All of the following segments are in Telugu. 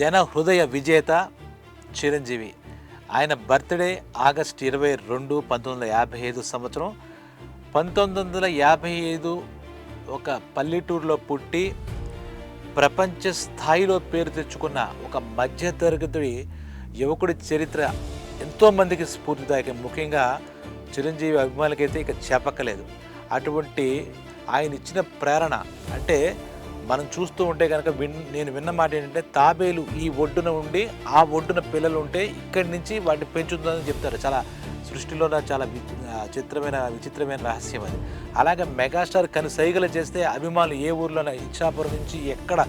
జన హృదయ విజేత చిరంజీవి. ఆయన బర్త్డే ఆగస్ట్ ఇరవై రెండు పంతొమ్మిది వందల యాభై ఐదు సంవత్సరం. పంతొమ్మిది వందల యాభై ఐదు ఒక పల్లెటూరులో పుట్టి ప్రపంచ స్థాయిలో పేరు తెచ్చుకున్న ఒక మధ్యతరగతి యువకుడి చరిత్ర ఎంతోమందికి స్ఫూర్తిదాయకం. ముఖ్యంగా చిరంజీవి అభిమానులకైతే ఇక చెప్పక్కలేదు అటువంటి ఆయన ఇచ్చిన ప్రేరణ అంటే మనం చూస్తూ ఉంటే కనుక విన్ నేను విన్న మాట ఏంటంటే తాబేలు ఈ ఒడ్డున ఉండి ఆ ఒడ్డున పిల్లలు ఉంటే ఇక్కడి నుంచి వాటిని పెంచుతుందని చెప్తారు. చాలా సృష్టిలో చాలా చిత్రమైన విచిత్రమైన రహస్యం అది. అలాగే మెగాస్టార్ కను సైగలు చేస్తే అభిమానులు ఏ ఊర్లోనే ఇచ్చాపురం నుంచి ఎక్కడ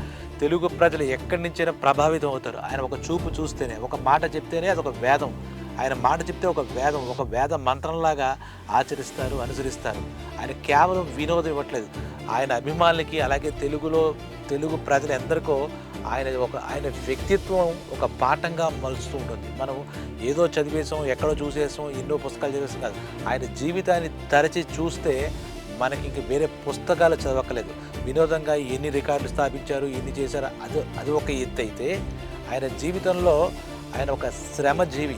తెలుగు ప్రజలు ఎక్కడి నుంచైనా ప్రభావితం అవుతారు. ఆయన ఒక చూపు చూస్తేనే ఒక మాట చెప్తేనే అదొక వేదం. ఆయన మాట చెప్తే ఒక వేదం ఒక వేద మంత్రంలాగా ఆచరిస్తారు అనుసరిస్తారు. ఆయన కేవలం వినోదం ఇవ్వట్లేదు. ఆయన అభిమానులకి అలాగే తెలుగులో తెలుగు ప్రజలందరికో ఆయన ఒక ఆయన వ్యక్తిత్వం ఒక పాఠంగా మలుస్తూ ఉంటుంది. మనం ఏదో చదివేసాం ఎక్కడో చూసేసాం ఎన్నో పుస్తకాలు చదివేసాం కాదు. ఆయన జీవితాన్ని తరచి చూస్తే మనకి ఇంక వేరే పుస్తకాలు చదవక్కలేదు వినోదంగా ఎన్ని రికార్డులు స్థాపించారు ఎన్ని చేశారు అది అది ఒక ఎత్తు అయితే ఆయన జీవితంలో ఆయన ఒక శ్రమజీవి.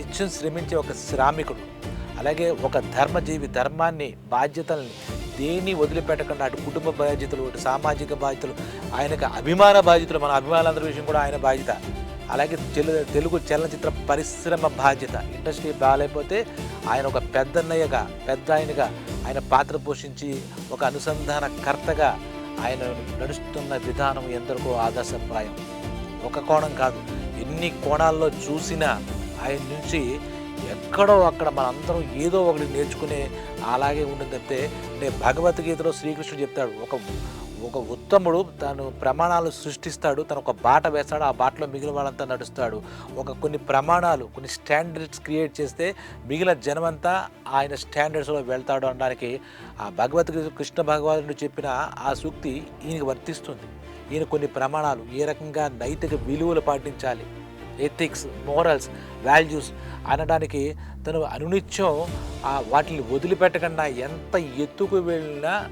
నిత్యం శ్రమించే ఒక శ్రామికుడు అలాగే ఒక ధర్మజీవి ధర్మాన్ని బాధ్యతల్ని దేన్ని వదిలిపెట్టకుండా అటు కుటుంబ బాధ్యతలు అటు సామాజిక బాధ్యతలు ఆయనకు అభిమాన బాధ్యతలు మన అభిమానులందరి విషయం కూడా ఆయన బాధ్యత. అలాగే తెలు తెలుగు చలనచిత్ర పరిశ్రమ బాధ్యత. ఇండస్ట్రీ బాగాలేకపోతే ఆయన ఒక పెద్దన్నయ్యగా పెద్ద ఆయనగా ఆయన పాత్ర పోషించి ఒక అనుసంధానకర్తగా ఆయన నడుస్తున్న విధానం ఎందరికో ఆదర్శప్రాయం. ఒక కోణం కాదు ఎన్ని కోణాల్లో చూసినా ఆయన నుంచి ఎక్కడో అక్కడ మనందరం ఏదో ఒకటి నేర్చుకునే అలాగే ఉంటుంది తప్పితే నేను భగవద్గీతలో శ్రీకృష్ణుడు చెప్తాడు ఒక ఒక ఉత్తముడు తను ప్రమాణాలు సృష్టిస్తాడు తను ఒక బాట వేస్తాడు ఆ బాటలో మిగిలిన వాళ్ళంతా నడుస్తాడు. ఒక కొన్ని ప్రమాణాలు కొన్ని స్టాండర్డ్స్ క్రియేట్ చేస్తే మిగిలిన జనమంతా ఆయన స్టాండర్డ్స్లో వెళ్తాడు అనడానికి ఆ భగవద్గీత కృష్ణ భగవానుడు చెప్పిన ఆ సూక్తి ఈయనకి వర్తిస్తుంది. ఈయన కొన్ని ప్రమాణాలు ఏ రకంగా నైతిక విలువలు పాటించాలి ఎథిక్స్ మోరల్స్ వాల్యూస్ అనడానికి తను అనునిత్యం వాటిని వదిలిపెట్టకుండా ఎంత ఎత్తుకు వెళ్ళినా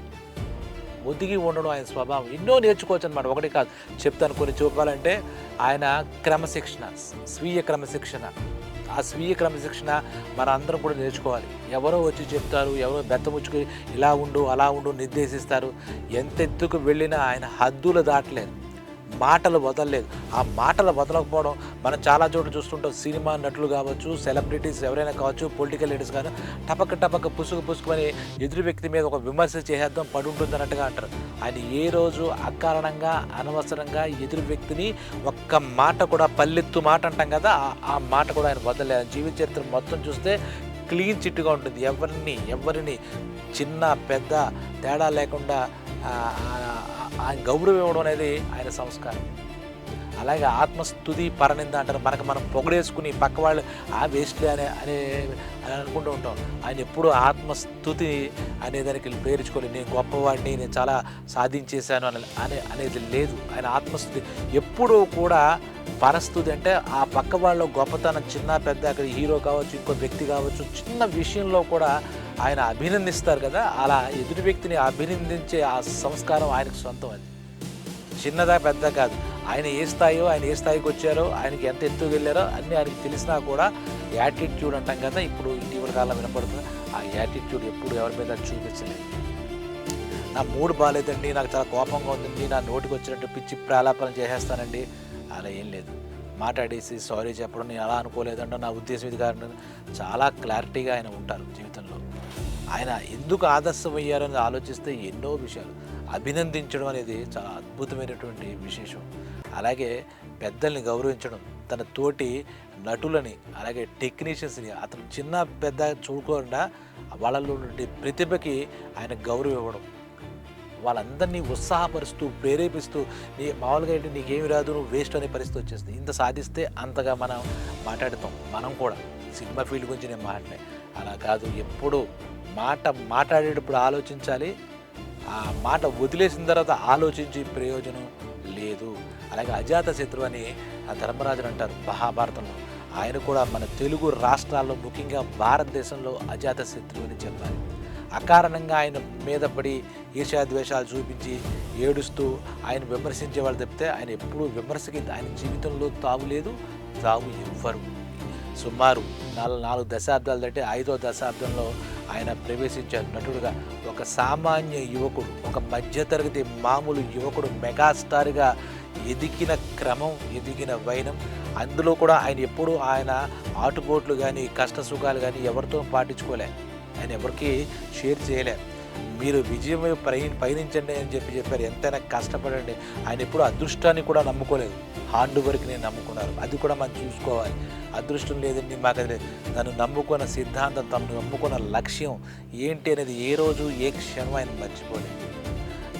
ఒదిగి ఉండడం ఆయన స్వభావం. ఎన్నో నేర్చుకోవచ్చు అనమాట ఒకటి కాదు. చెప్తాను కొన్ని చూపాలంటే ఆయన క్రమశిక్షణ స్వీయ క్రమశిక్షణ. ఆ స్వీయ క్రమశిక్షణ మన అందరం కూడా నేర్చుకోవాలి. ఎవరో వచ్చి చెప్తారు ఎవరో బెత్తముచ్చుకు ఇలా ఉండు అలా ఉండు నిర్దేశిస్తారు. ఎంత ఎత్తుకు వెళ్ళినా ఆయన హద్దులు దాటలేదు మాటలు వదలలేదు. ఆ మాటలు వదలకపోవడం మనం చాలా చోట్ల చూస్తుంటాం. సినిమా నటులు కావచ్చు సెలబ్రిటీస్ ఎవరైనా కావచ్చు పొలిటికల్ లీడర్స్ కానీ టపక టపక పుసుకు పుసుకుని ఎదురు వ్యక్తి మీద ఒక విమర్శ చేసేద్దాం పడి ఉంటుంది అన్నట్టుగా అంటారు. ఆయన ఏ రోజు అకారణంగా అనవసరంగా ఎదురు వ్యక్తిని ఒక్క మాట కూడా పల్లెత్తు మాట అంటాం కదా ఆ- మాట కూడా ఆయన వదలలేదు జీవిత చరిత్ర మొత్తం చూస్తే క్లీన్ చిట్టుగా ఉంటుంది. ఎవరిని ఎవరిని చిన్న పెద్ద తేడా లేకుండా ఆ, ఆయన గౌరవం ఇవ్వడం అనేది ఆయన సంస్కారం. అలాగే ఆత్మస్థుతి పరనింద అంటారు. మనకు మనం పొగడేసుకుని పక్క వాళ్ళు ఆ వేస్ట్లే అనే అనే అని అనుకుంటూ ఉంటాం. ఆయన ఎప్పుడూ ఆత్మస్థుతి అనే దానికి పేర్చుకోలేదు. నేను గొప్పవాడిని నేను చాలా సాధించేశాను అని అనే అనేది లేదు. ఆయన ఆత్మస్థుతి. ఎప్పుడూ కూడా పరస్థుతి అంటే ఆ పక్క వాళ్ళ గొప్పతనం చిన్న పెద్ద అక్కడ హీరో కావచ్చు ఇంకో వ్యక్తి కావచ్చు చిన్న విషయంలో కూడా ఆయన అభినందిస్తారు కదా? అలా ఎదుటి వ్యక్తిని అభినందించే ఆ సంస్కారం ఆయనకు సొంతం అది. చిన్నదా పెద్ద కాదు. ఆయన ఏ స్థాయో ఆయన ఏ స్థాయికి వచ్చారో ఆయనకి ఎంత ఎత్తు వెళ్ళారో అన్నీ ఆయనకి తెలిసినా కూడా యాటిట్యూడ్ అంటాం కదా? ఇప్పుడు ఇటీవల కాలం వినపడుతుంది. ఆ యాటిట్యూడ్ ఎప్పుడు ఎవరి మీద చూపించలేదు. నా మూడు బాగాలేదండి నాకు చాలా కోపంగా ఉందండి నా నోటికి వచ్చినట్టు పిచ్చి ప్రాలాపన చేసేస్తానండి. అలా ఏం లేదు. మాట్లాడేసి సారీ చెప్పడం నేను అలా అనుకోలేదంటే నా ఉద్దేశం ఇది కాదు. చాలా క్లారిటీగా ఆయన ఉంటారు జీవితంలో. ఆయన ఎందుకు ఆదర్శమయ్యారని ఆలోచిస్తే ఎన్నో విషయాలు. అభినందించడం అనేది చాలా అద్భుతమైనటువంటి విశేషం. అలాగే పెద్దల్ని గౌరవించడం తన తోటి నటులని అలాగే టెక్నీషియన్స్ని అతను చిన్న పెద్ద చూడకుండా వాళ్ళలో నుండి ప్రతిభకి ఆయన గౌరవం ఇవ్వడం. వాళ్ళందరినీ ఉత్సాహపరుస్తూ ప్రేరేపిస్తూ నీ మామూలుగా ఏంటి? నీకేమి రాదు నువ్వు వేస్ట్ అనే పరిస్థితి వచ్చేస్తుంది ఇంత సాధిస్తే అంతగా మనం మాట్లాడుతాం. మనం కూడా. సినిమా ఫీల్డ్ గురించి నేను మాట్లాడే అలా కాదు. ఎప్పుడు మాట మాట్లాడేటప్పుడు ఆలోచించాలి. ఆ మాట వదిలేసిన తర్వాత ఆలోచించి ప్రయోజనం లేదు. అలాగే అజాత శత్రువు అని ఆ ధర్మరాజుని అంటారు మహాభారతంలో. ఆయన కూడా మన తెలుగు రాష్ట్రాల్లో ముఖ్యంగా భారతదేశంలో అజాత శత్రువు అని చెప్పాలి. అకారణంగా ఆయన మీద పడి ఈర్ష్యాద్వేషాలు చూపించి ఏడుస్తూ ఆయన విమర్శించే వాళ్ళు తప్పితే ఆయన ఎప్పుడూ విమర్శకి ఆయన జీవితంలో తావు లేదు తావు ఇవ్వరు సుమారు నాలుగు నాలుగు దశాబ్దాలు అంటే ఐదో దశాబ్దంలో ఆయన ప్రవేశించారు. నటుడుగా ఒక సామాన్య యువకుడు ఒక మధ్యతరగతి మామూలు యువకుడు మెగాస్టార్గా ఎదిగిన క్రమం ఎదిగిన వైనం. అందులో కూడా ఆయన ఎప్పుడూ ఆయన ఆటుపోట్లు కానీ కష్ట సుఖాలు కానీ ఎవరితో పాటించుకోలే. ఆయన ఎవరికి షేర్ చేయలే. మీరు విజయం వైపు పయనించండి అని చెప్పి చెప్పారు. ఎంతైనా కష్టపడండి. ఆయన ఎప్పుడు అదృష్టాన్ని కూడా నమ్ముకోలేదు. హాండ్ వరకు నేను నమ్ముకున్నారు. అది కూడా మనం చూసుకోవాలి. అదృష్టం లేదండి మాకు అది నన్ను తను నమ్ముకున్న సిద్ధాంతం తను నమ్ముకున్న లక్ష్యం ఏంటి అనేది ఏ రోజు ఏ క్షణం ఆయన మర్చిపోలేదు.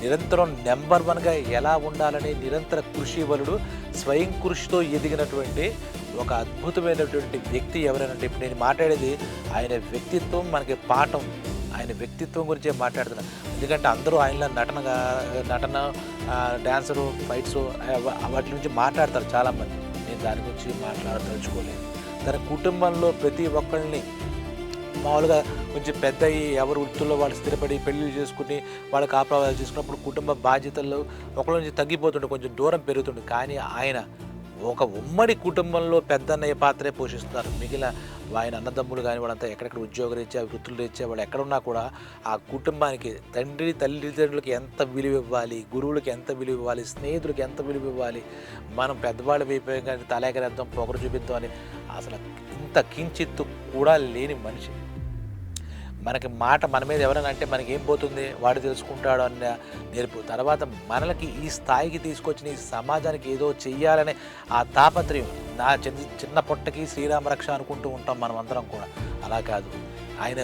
నిరంతరం నెంబర్ వన్గా ఎలా ఉండాలని నిరంతర కృషి వలుడు స్వయం కృషితో ఎదిగినటువంటి ఒక అద్భుతమైనటువంటి వ్యక్తి ఎవరైనా ఇప్పుడు నేను మాట్లాడేది ఆయన వ్యక్తిత్వం మనకి పాఠం. ఆయన వ్యక్తిత్వం గురించే మాట్లాడుతున్నాను ఎందుకంటే అందరూ ఆయనలో నటనగా నటన డ్యాన్సరు డాన్సరు ఫైట్స్ వాటి గురించి మాట్లాడతారు చాలామంది. నేను దాని గురించి మాట్లాడదలుచుకోలేదు. తన కుటుంబంలో ప్రతి ఒక్కరిని మామూలుగా కొంచెం పెద్ద అయ్యి ఎవరు వృత్తుల్లో వాళ్ళు స్థిరపడి పెళ్ళి చేసుకుని వాళ్ళ కాపురాలు చేసుకున్నప్పుడు కుటుంబ బాధ్యతల్లో ఒకళ్ళ నుంచి తగ్గిపోతుండే కొంచెం దూరం పెరుగుతుండే. కానీ ఆయన ఒక ఉమ్మడి కుటుంబంలో పెద్దన్నయ్య పాత్రే పోషిస్తున్నారు. మిగిలిన ఆయన అన్నదమ్ములు కానీ వాళ్ళంతా ఎక్కడెక్కడ ఉద్యోగ రీత్యా వృత్తులు రీత్యా వాళ్ళు ఎక్కడున్నా కూడా ఆ కుటుంబానికి తండ్రి తల్లిదండ్రులకి ఎంత విలువ ఇవ్వాలి గురువులకి ఎంత విలువ ఇవ్వాలి స్నేహితులకి ఎంత విలువ ఇవ్వాలి మనం పెద్దవాళ్ళు అయిపోయాం కానీ తలేకరేద్దాం పొగరు చూపిద్దాం అని అసలు ఇంత కించిత్తు కూడా లేని మనిషి. మనకి మాట మన మీద ఎవరైనా అంటే మనకి ఏం పోతుంది? వాడు తెలుసుకుంటాడు అన్న నేర్పు. తర్వాత మనలకి ఈ స్థాయికి తీసుకొచ్చిన ఈ సమాజానికి ఏదో చెయ్యాలనే ఆ తాపత్రయం నా చిన్న చిన్న పొట్టకి శ్రీరామ రక్ష అనుకుంటూ ఉంటాం మనం అందరం కూడా. అలా కాదు. ఆయన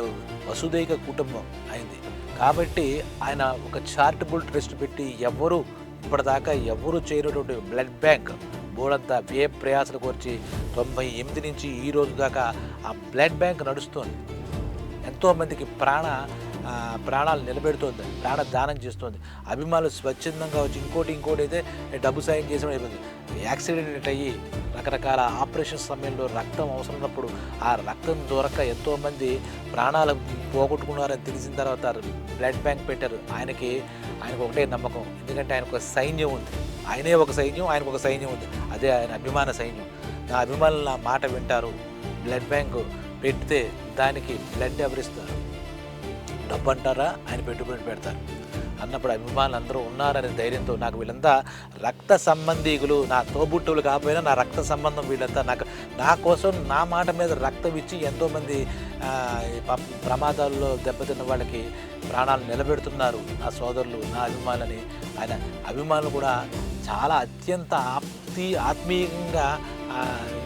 వసుదైక కుటుంబం అయింది. కాబట్టి ఆయన ఒక చారిటబుల్ ట్రస్ట్ పెట్టి ఎవరు ఇప్పటిదాకా ఎవరు చేయనటువంటి బ్లడ్ బ్యాంక్ బోర్డంతా వ్యయ ప్రయాసలు కోర్చి తొంభై ఎనిమిది నుంచి ఈ రోజు దాకా ఆ బ్లడ్ బ్యాంక్ నడుస్తుంది. ఎంతోమందికి ప్రాణ ప్రాణాలు నిలబెడుతోంది. ప్రాణ దానం చేస్తుంది. అభిమానులు స్వచ్ఛందంగా వచ్చి ఇంకోటి ఇంకోటి అయితే డబ్బు సాయం చేసిన అయిపోతుంది యాక్సిడెంట్ అయ్యి రకరకాల ఆపరేషన్ సమయంలో రక్తం అవసరమైనప్పుడు ఆ రక్తం దొరక ఎంతోమంది ప్రాణాలు పోగొట్టుకున్నారని తెలిసిన తర్వాత బ్లడ్ బ్యాంక్ పెట్టారు. ఆయనకి ఆయనకు ఒకటే నమ్మకం. ఎందుకంటే ఆయనకు ఒక సైన్యం ఉంది. ఆయనే ఒక సైన్యం ఆయనకు ఒక సైన్యం ఉంది. అదే ఆయన అభిమాన సైన్యం. నా అభిమానులు నా మాట వింటారు. బ్లడ్ బ్యాంకు పెడితే దానికి బ్లడ్ ఎవరిస్తారు డబ్బు అంటారా ఆయన పెట్టుబడి పెడతారు. అన్నప్పుడు అభిమానులు అందరూ ఉన్నారనే ధైర్యంతో నాకు వీళ్ళంతా రక్త సంబంధీకులు నా తోబుట్టువులు కాకపోయినా నా రక్త సంబంధం వీళ్ళంతా నాకు నా కోసం నా మాట మీద రక్తం ఇచ్చి ఎంతోమంది ప- ప్రమాదాల్లో దెబ్బతిన్న వాళ్ళకి ప్రాణాలు నిలబెడుతున్నారు నా సోదరులు నా అభిమానులని. ఆయన అభిమానులు కూడా చాలా అత్యంత ఆప్తి ఆత్మీయంగా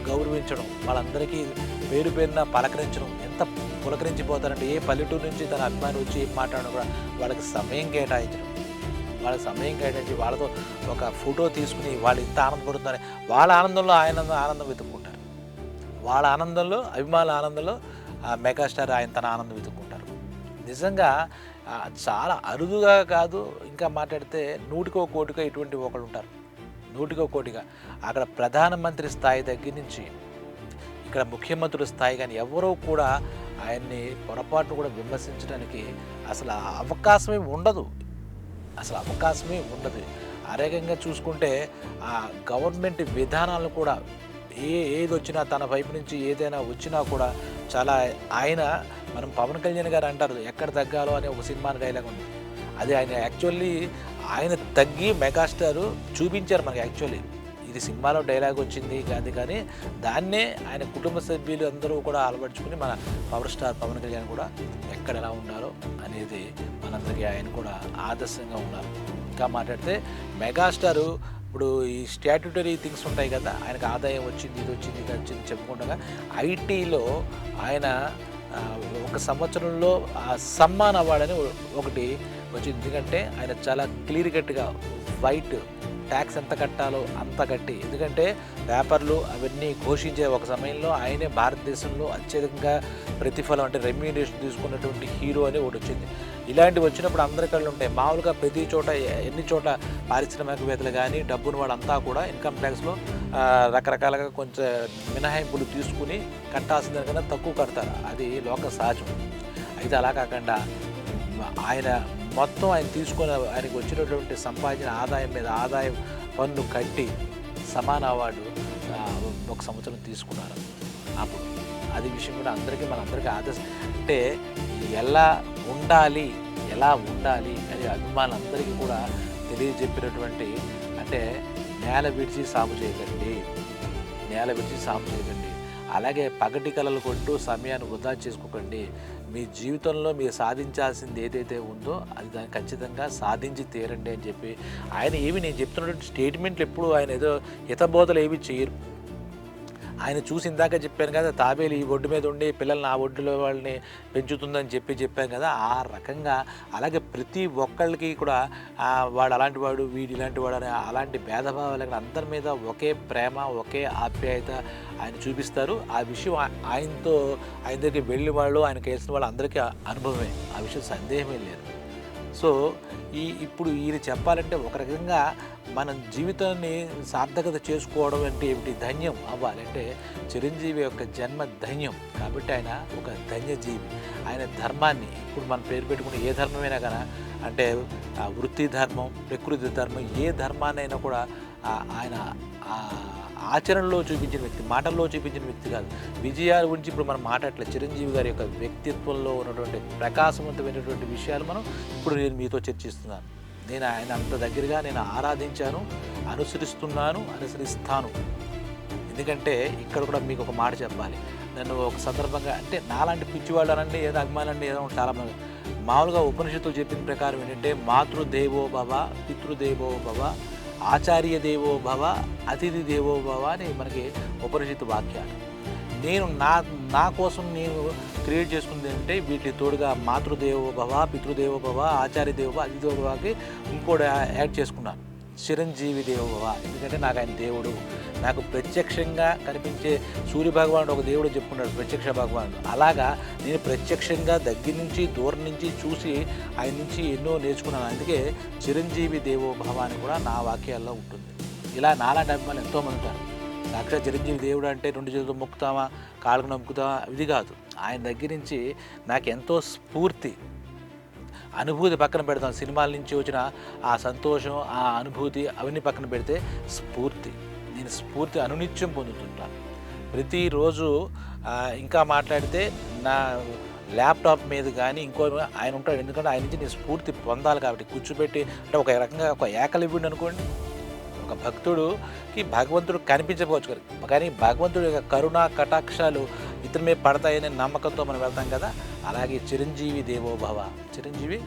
గౌరవించడం వాళ్ళందరికీ పేరు పేరున పలకరించడం ఎంత పులకరించిపోతారంటే ఏ పల్లెటూరు నుంచి తన అభిమాని వచ్చి ఏం మాట్లాడడం కూడా వాళ్ళకి సమయం కేటాయించడం. వాళ్ళకి సమయం కేటాయించి వాళ్ళతో ఒక ఫోటో తీసుకుని వాళ్ళు ఇంత ఆనందపడుతున్నారని వాళ్ళ ఆనందంలో ఆనందం ఆనందం వెతుక్కుంటారు. వాళ్ళ ఆనందంలో అభిమానుల ఆనందంలో ఆ మెగాస్టార్ ఆయన తన ఆనందం వెతుక్కుంటారు. నిజంగా చాలా అరుదుగా కాదు ఇంకా మాట్లాడితే నూటికో కోటికో ఇటువంటి ఒకళ్ళు ఉంటారు. నూటికో కోటిగా. అక్కడ ప్రధానమంత్రి స్థాయి దగ్గర నుంచి ఇక్కడ ముఖ్యమంత్రుల స్థాయి కానీ ఎవరూ కూడా ఆయన్ని పొరపాటును కూడా విమర్శించడానికి అసలు అవకాశమే ఉండదు. అసలు అవకాశమే ఉండదు. ఆరోగ్యంగా చూసుకుంటే ఆ గవర్నమెంట్ విధానాలను కూడా ఏ ఏది వచ్చినా తన వైపు నుంచి ఏదైనా వచ్చినా కూడా చాలా ఆయన మనం పవన్ కళ్యాణ్ గారు అంటారు ఎక్కడ తగ్గాలో అనే ఒక సినిమా డైలాగ్ ఉంది. అది ఆయన యాక్చువల్లీ ఆయన తగ్గి మెగాస్టార్ చూపించారు మనకి యాక్చువల్లీ ఇది సినిమాలో డైలాగ్ వచ్చింది కాదు కానీ దాన్నే ఆయన కుటుంబ సభ్యులు అందరూ కూడా అలవర్చుకుని మన పవర్ స్టార్ పవన్ కళ్యాణ్ కూడా ఎక్కడ ఎలా ఉండాలో అనేది మనందరికీ ఆయన కూడా ఆదర్శంగా ఉన్నారు. ఇంకా మాట్లాడితే మెగాస్టారు ఇప్పుడు ఈ స్టాట్యుటరీ థింగ్స్ ఉంటాయి కదా ఆయనకు ఆదాయం వచ్చింది ఇది వచ్చింది ఇది వచ్చింది చెప్పుకుండగా ఐటీలో ఆయన ఒక సంవత్సరంలో ఆ సమ్మాన్ అవార్డు అని ఒకటి వచ్చింది. ఎందుకంటే ఆయన చాలా క్లియర్ కట్గా వైట్ ట్యాక్స్ ఎంత కట్టాలో అంత కట్టి. ఎందుకంటే పేపర్లు అవన్నీ ఘోషించే ఒక సమయంలో ఆయనే భారతదేశంలో అత్యధికంగా ప్రతిఫలం అంటే రెమ్యూనేషన్ తీసుకున్నటువంటి హీరో అని ఒకటి వచ్చింది. ఇలాంటివి వచ్చినప్పుడు అందరి కళ్ళు ఉంటాయి. మామూలుగా ప్రతి చోట ఎన్ని చోట పారిశ్రామికవేత్తలు కానీ డబ్బును వాళ్ళంతా కూడా ఇన్కమ్ ట్యాక్స్లో రకరకాలుగా కొంచెం మినహాయింపులు తీసుకుని కట్టాల్సిన దానికన్నా తక్కువ కడతారు. అది లోక సహజం. అయితే అలా కాకుండా ఆయన మొత్తం ఆయన తీసుకున్న ఆయనకు వచ్చినటువంటి సంపాదించిన ఆదాయం మీద ఆదాయం పన్ను కట్టి సమాన అవార్డు ఒక సంవత్సరం తీసుకున్నారు. అప్పుడు అది విషయం కూడా అందరికీ మనందరికీ ఆదర్శ అంటే ఎలా ఉండాలి ఎలా ఉండాలి అని అభిమానులందరికీ కూడా తెలియజెప్పినటువంటి అంటే నేల విడిచి సాగు చేయకండి. నేల విడిచి సాగు చేయకండి. అలాగే పగటి కలలు కొట్టు సమయాన్ని వృధా చేసుకోకండి. మీ జీవితంలో మీరు సాధించాల్సింది ఏదైతే ఉందో అది దాన్ని ఖచ్చితంగా సాధించి తీరండి అని చెప్పి ఆయన ఏమి నేను చెప్తున్నటువంటి స్టేట్మెంట్లు ఎప్పుడు ఆయన ఏదో హితబోధలు ఏవి చేయరు. ఆయన చూసి ఇందాక చెప్పాను కదా తాబేలు ఈ ఒడ్డు మీద ఉండి పిల్లల్ని ఆ ఒడ్డులో వాళ్ళని పెంచుతుందని చెప్పి చెప్పాను కదా ఆ రకంగా అలాగే ప్రతి ఒక్కళ్ళకి కూడా వాడు అలాంటి వాడు వీడు ఇలాంటి వాడు అనే అలాంటి భేదభావాలు అందరి మీద ఒకే ప్రేమ ఒకే ఆప్యాయత ఆయన చూపిస్తారు. ఆ విషయం ఆయనతో ఆయన దగ్గరికి వెళ్ళిన వాళ్ళు ఆయన వేసిన వాళ్ళు అందరికీ అనుభవమే. ఆ విషయం సందేహమే లేదు. సో ఈ ఇప్పుడు ఈయన చెప్పాలంటే ఒక రకంగా మన జీవితాన్ని సార్థకత చేసుకోవడం అంటే ఏమిటి? ధన్యం అవ్వాలి. అంటే చిరంజీవి యొక్క జన్మ ధన్యం. కాబట్టి ఆయన ఒక ధన్యజీవి. ఆయన ధర్మాన్ని ఇప్పుడు మనం పేరు పెట్టుకుని ఏ ధర్మమైనా కదా అంటే ఆ వృత్తి ధర్మం ప్రకృతి ధర్మం ఏ ధర్మాన్నైనా కూడా ఆయన ఆచరణలో చూపించిన వ్యక్తి మాటల్లో చూపించిన వ్యక్తి కాదు. విజయాల గురించి ఇప్పుడు మనం మాట్లాడలేదు చిరంజీవి గారి యొక్క వ్యక్తిత్వంలో ఉన్నటువంటి ప్రకాశవంతమైనటువంటి విషయాలు మనం ఇప్పుడు నేను మీతో చర్చిస్తున్నాను. నేను ఆయన అంత దగ్గరగా నేను ఆరాధించాను అనుసరిస్తున్నాను అనుసరిస్తాను. ఎందుకంటే ఇక్కడ కూడా మీకు ఒక మాట చెప్పాలి. నన్ను ఒక సందర్భంగా అంటే నాలాంటి పిచ్చివాళ్ళు అనండి ఏదో అభిమానండి ఏదో చాలా మంది మామూలుగా ఉపనిషత్తులు చెప్పిన ప్రకారం ఏంటంటే మాతృదేవో భవ పితృదేవో భవ ఆచార్య దేవో భవ అతిథి దేవో భవ అని మనకి ఉపనిషత్తు వాక్యాలు. నేను నా నా కోసం నేను క్రియేట్ చేసుకుంది అంటే వీటి తోడుగా మాతృదేవోభవ పితృదేవోభవ పితృదేవో ఆచార్య ఇంకోటి యాడ్ చేసుకున్నాను చిరంజీవి దేవోభవ ఎందుకంటే నాకు ఆయన దేవుడు. నాకు ప్రత్యక్షంగా కనిపించే సూర్య భగవానుడు ఒక దేవుడు చెప్పుకున్నాడు ప్రత్యక్ష భగవానుడు. అలాగా నేను ప్రత్యక్షంగా దగ్గర నుంచి దూరం నుంచి చూసి ఆయన నుంచి ఎన్నో నేర్చుకున్నాను. అందుకే చిరంజీవి దేవోభవ అని కూడా నా వాక్యాల్లో ఉంటుంది. ఇలా నాలాంటి అభిమానులు ఎంతోమంది ఉంటారు. సాక్షాత్ చిరంజీవి దేవుడు అంటే రెండు చేతులు మొక్కుతామా కాళ్ళకు నొక్కుతామా ఇది కాదు. ఆయన దగ్గర నుంచి నాకు ఎంతో స్ఫూర్తి అనుభూతి పక్కన పెడతాం. సినిమాల నుంచి వచ్చిన ఆ సంతోషం ఆ అనుభూతి అవన్నీ పక్కన పెడితే స్ఫూర్తి. నేను స్ఫూర్తి అనునిత్యం పొందుతుంటాను ప్రతిరోజు ఇంకా మాట్లాడితే నా ల్యాప్టాప్ మీద కానీ ఇంకో ఆయన ఉంటాడు. ఎందుకంటే ఆయన నుంచి నేను స్ఫూర్తి పొందాలి కాబట్టి కూర్చోబెట్టి అంటే ఒక రకంగా ఒక ఏకలివ్వండి అనుకోండి. ఒక భక్తుడుకి భగవంతుడు కనిపించకపోవచ్చు కానీ భగవంతుడి యొక్క కరుణ కటాక్షాలు ఇతని మీద పడతాయనే నమ్మకంతో మనం వెళ్తాం కదా. అలాగే చిరంజీవి దేవోభవ చిరంజీవి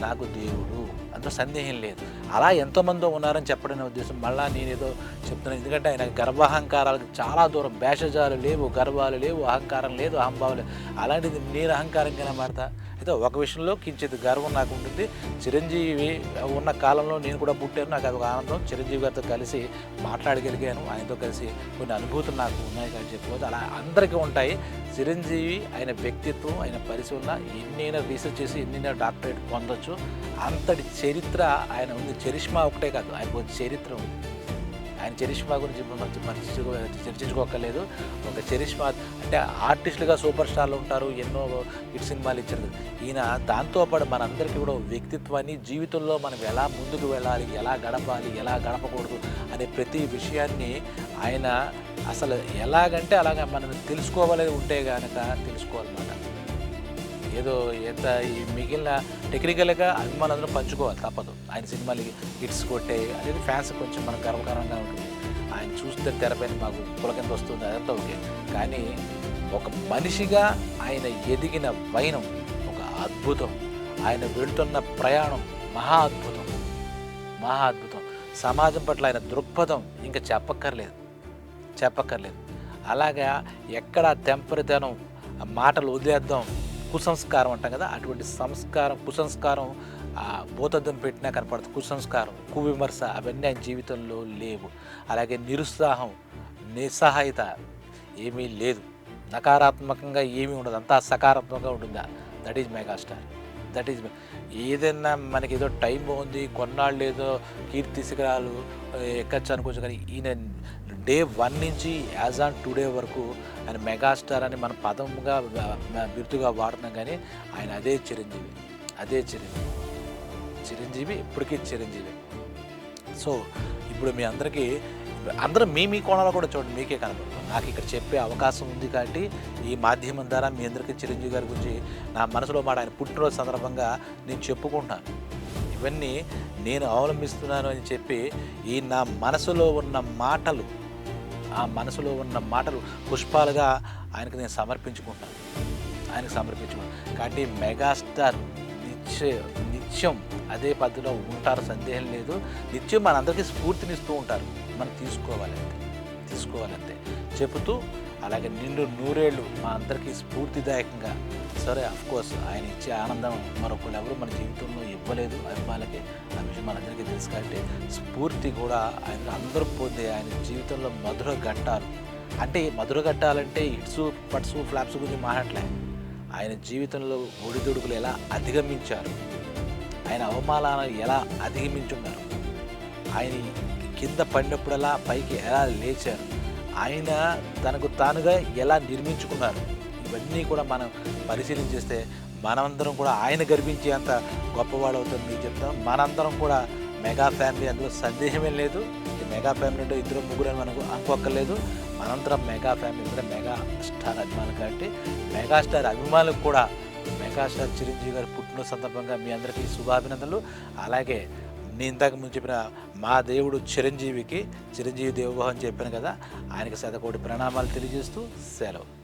నాకు దేవుడు. అంత సందేహం లేదు. అలా ఎంతోమందో ఉన్నారని చెప్పడం ఉద్దేశం. మళ్ళీ నేను ఏదో చెప్తున్నాను ఎందుకంటే ఆయన గర్వాహంకారాలకు చాలా దూరం. భేషజాలు లేవు గర్వాలు లేవు అహంకారం లేదు అహంభావం లేదు అలాంటిది నేను అహంకారంగా మాడతా అయితే ఒక విషయంలో కించిత్ గర్వం నాకు ఉంటుంది చిరంజీవి ఉన్న కాలంలో నేను కూడా పుట్టాను నాకు అదొక ఆనందం. చిరంజీవి గారితో కలిసి మాట్లాడగలిగాను. ఆయనతో కలిసి కొన్ని అనుభూతులు నాకు ఉన్నాయి కానీ చెప్పుకోవచ్చు అలా అందరికీ ఉంటాయి. చిరంజీవి ఆయన వ్యక్తిత్వం ఆయన పరిశీలన ఎన్నైనా రీసెర్చ్ చేసి ఎన్నైనా డాక్టరేట్ పొందొచ్చు. అంతటి చరిత్ర ఆయన ఉంది. చరిష్మా ఒకటే కాదు ఆయనకు చరిత్ర ఉంది. ఆయన చరిష్మా గురించి మనం చర్చించుకో చర్చించుకోకలేదు ఒక చరిష్మా అంటే ఆర్టిస్టులుగా సూపర్ స్టార్లు ఉంటారు ఎన్నో హిట్ సినిమాలు ఇచ్చారు. ఈయన దాంతోపాటు మనందరికీ కూడా వ్యక్తిత్వాన్ని జీవితంలో మనం ఎలా ముందుకు వెళ్ళాలి ఎలా గడపాలి ఎలా గడపకూడదు అనే ప్రతి విషయాన్ని ఆయన అసలు ఎలాగంటే అలాగ మనం తెలుసుకోవాలని ఉంటే కనుక తెలుసుకోవాలన్నమాట. ఏదో ఎంత ఈ మిగిలిన టెక్నికల్గా అభిమానులందరూ పంచుకోవాలి తప్పదు. ఆయన సినిమాలు హిట్స్ కొట్టే అనేది ఫ్యాన్స్ కొంచెం మనకు గర్వకారంగా ఉంటుంది. ఆయన చూస్తే తెరపైన మాకు పులకింత వస్తుంది అదంతా ఓకే. కానీ ఒక మనిషిగా ఆయన ఎదిగిన వైనం ఒక అద్భుతం. ఆయన వెళ్తున్న ప్రయాణం మహా అద్భుతం. మహా అద్భుతం. సమాజం పట్ల ఆయన దృక్పథం ఇంకా చెప్పక్కర్లేదు. చెప్పక్కర్లేదు. అలాగా ఎక్కడ తెంపరితనం మాటలు వదిలేద్దాం. కుసంస్కారం అంటాం కదా అటువంటి సంస్కారం కుసంస్కారం ఆ భూతద్దం పెట్టినా కనపడుతుంది కుసంస్కారం కువిమర్శ అవన్నీ ఆయన జీవితంలో లేవు. అలాగే నిరుత్సాహం నిస్సహాయత ఏమీ లేదు. నకారాత్మకంగా ఏమీ ఉండదు. అంతా సకారాత్మకంగా ఉంటుందా? That is megastar that is ఏదైనా మనకి ఏదో టైం బాగుంది కొన్నాళ్ళు ఏదో కీర్తి శిఖరాలు ఎక్కచ్చు అనుకోవచ్చు కానీ ఈయన డే వన్ నుంచి యాజ్ ఆన్ టుడే వరకు ఆయన మెగాస్టార్ అని మన పదముగా బిరుదుగా వాడుతున్నాం కానీ ఆయన అదే చిరంజీవి. అదే చిరంజీవి. చిరంజీవి ఇప్పటికీ చిరంజీవి. సో ఇప్పుడు మీ అందరికీ అందరూ మీ మీ కోణాలు కూడా చూడండి మీకే కనబడుతుంది నాకు ఇక్కడ చెప్పే అవకాశం ఉంది కాబట్టి ఈ మాధ్యమం ద్వారా మీ అందరికీ చిరంజీవి గారి గురించి నా మనసులో మాట ఆయన పుట్టినరోజు సందర్భంగా నేను చెప్పుకుంటాను. ఇవన్నీ నేను అవలంబిస్తున్నాను అని చెప్పి ఈ నా మనసులో ఉన్న మాటలు ఆ మనసులో ఉన్న మాటలు పుష్పాలుగా ఆయనకు నేను సమర్పించుకుంటాను. ఆయనకు సమర్పించుకుంటాను. కాబట్టి మెగాస్టార్ నిత్య నిత్యం అదే పద్ధతిలో ఉంటారు సందేహం లేదు. నిత్యం మనందరికీ స్ఫూర్తినిస్తూ ఉంటారు. మనం తీసుకోవాలంటే తీసుకోవాలంటే చెబుతూ అలాగే నిండు నూరేళ్ళు మా అందరికీ స్ఫూర్తిదాయకంగా. సరే కోర్స్ ఆయన ఇచ్చే ఆనందం మరొకళ్ళు ఎవరు మన జీవితంలో ఇవ్వలేదు. అభిమానులకి ఆ విషయం మనందరికీ తెలుసు కాబట్టి స్ఫూర్తి కూడా ఆయన అందరూ పొందే ఆయన జీవితంలో మధుర ఘట్టాలు. అంటే మధుర ఘట్టాలంటే హిట్స్ పట్స్ ఫ్లాప్స్ గురించి మాట్లాడలే. ఆయన జీవితంలో ఒడిదుడుకులు ఎలా అధిగమించారు? ఆయన అవమానాలను ఎలా అధిగమించున్నారు? ఆయన కింద పడినప్పుడల్లా పైకి ఎలా లేచారు? ఆయన తనకు తానుగా ఎలా నిర్మించుకున్నారు? ఇవన్నీ కూడా మనం పరిశీలన చేస్తే మనందరం కూడా ఆయన గర్వించే అంత గొప్పవాడు అవుతుంది మీకు చెప్తాం. మనందరం కూడా మెగా ఫ్యామిలీ అందులో సందేహమే లేదు. మెగా ఫ్యామిలీ అంటే ఇద్దరు ముగ్గురు అని మనకు అనుకోక్కర్లేదు. మనందరం మెగా ఫ్యామిలీ కూడా మెగా స్టార్ అభిమానులు కాబట్టి మెగాస్టార్ అభిమానులకు కూడా మెగాస్టార్ చిరంజీవి గారు పుట్టిన సందర్భంగా మీ అందరికీ శుభాభినందనలు. అలాగే నేను ఇందాక ముందు చెప్పిన మా దేవుడు చిరంజీవికి చిరంజీవి దేవభావం చెప్పాను కదా ఆయనకి శతకోటి ప్రణామాలు తెలియజేస్తూ సెలవు.